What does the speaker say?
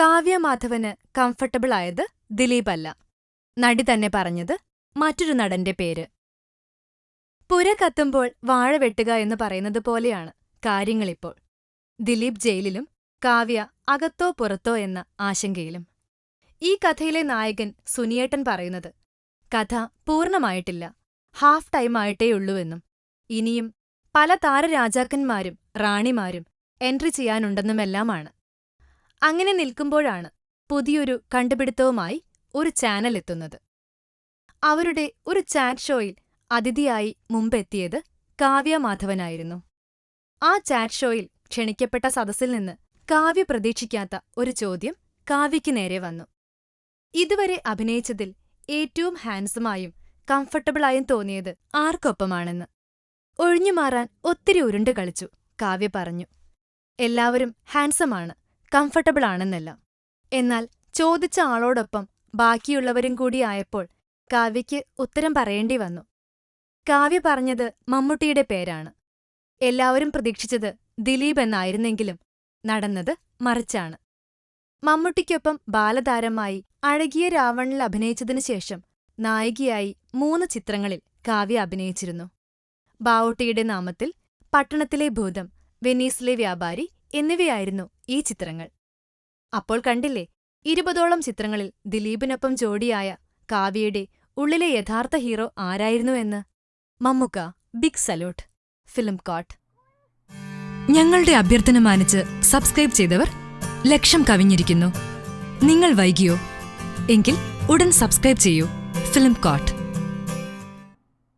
Kavya Madhavan comfortable ആയത് ദിലീപ് അല്ല നടി തന്നെ പറഞ്ഞത് മറ്റൊരു നടന്റെ പേര്. പുര കത്തുമ്പോൾ വാഴ വെട്ടുക എന്ന് പറയുന്നത് പോലെയാണ് കാര്യങ്ങളിപ്പോൾ. ദിലീപ് ജയിലിലും കാവ്യ അകത്തോ പുറത്തോ എന്ന ആശങ്കയിലും. ഈ കഥയിലെ നായകൻ സുനിയേട്ടൻ പറയുന്നത് കഥ പൂർണമായിട്ടില്ല ഹാഫ് ടൈമായിട്ടേയുള്ളൂവെന്നും ഇനിയും പല താരരാജാക്കന്മാരും റാണിമാരും എൻട്രി ചെയ്യാനുണ്ടെന്നുമെല്ലാമാണ്. അങ്ങനെ നിൽക്കുമ്പോഴാണ് പുതിയൊരു കണ്ടുപിടുത്തവുമായി ഒരു ചാനൽ എത്തുന്നത്. അവരുടെ ഒരു ചാറ്റ് ഷോയിൽ അതിഥിയായി മുമ്പെത്തിയത് കാവ്യ മാധവനായിരുന്നു. ആ ചാറ്റ് ഷോയിൽ ക്ഷണിക്കപ്പെട്ട സദസ്സിൽ നിന്ന് കാവ്യ പ്രതീക്ഷിക്കാത്ത ഒരു ചോദ്യം കാവ്യയ്ക്ക് നേരെ വന്നു. ഇതുവരെ അഭിനയിച്ചതിൽ ഏറ്റവും ഹാൻസമായും കംഫർട്ടബിളായും തോന്നിയത് ആർക്കൊപ്പമാണെന്ന്. ഒഴിഞ്ഞുമാറാൻ ഒത്തിരി ഉരുണ്ട് കളിച്ചു കാവ്യ പറഞ്ഞു. എല്ലാവരും ഹാൻസമാണ് കംഫർട്ടബിൾ ആണെന്നല്ല. എന്നാൽ ചോദിച്ച ആളോടൊപ്പം ബാക്കിയുള്ളവരും കൂടി ആയപ്പോൾ കാവ്യയ്ക്ക് ഉത്തരം പറയേണ്ടി വന്നു. കാവ്യ പറഞ്ഞത് മമ്മൂട്ടിയുടെ പേരാണ്. എല്ലാവരും പ്രതീക്ഷിച്ചത് ദിലീപ് എന്നായിരുന്നെങ്കിലും നടന്നത് മറിച്ചാണ്. മമ്മൂട്ടിക്കൊപ്പം ബാലതാരമായി അഴകിയ രാവണിൽ അഭിനയിച്ചതിനു ശേഷം നായികയായി മൂന്ന് ചിത്രങ്ങളിൽ കാവ്യ അഭിനയിച്ചിരുന്നു. ബാവൂട്ടിയുടെ നാമത്തിൽ പട്ടണത്തിലെ ഭൂതം വെനീസിലെ വ്യാപാരി എന്നിവയായിരുന്നു ഈ ചിത്രങ്ങൾ. അപ്പോൾ കണ്ടില്ലേ ഇരുപതോളം ചിത്രങ്ങളിൽ ദിലീപിനൊപ്പം ജോഡിയായ കാവ്യയുടെ ഉള്ളിലെ യഥാർത്ഥ ഹീറോ ആരായിരുന്നു എന്ന്. മമ്മുക്ക ബിഗ് സല്യൂട്ട് ഫിലിം കോട്ട്. ഞങ്ങളുടെ അഭ്യർത്ഥന മാനിച്ച് സബ്സ്ക്രൈബ് ചെയ്തവർ ലക്ഷം കവിഞ്ഞിരിക്കുന്നു. നിങ്ങൾ വൈകിയോ? എങ്കിൽ ഉടൻ സബ്സ്ക്രൈബ് ചെയ്യൂ ഫിലിം കോട്ട്.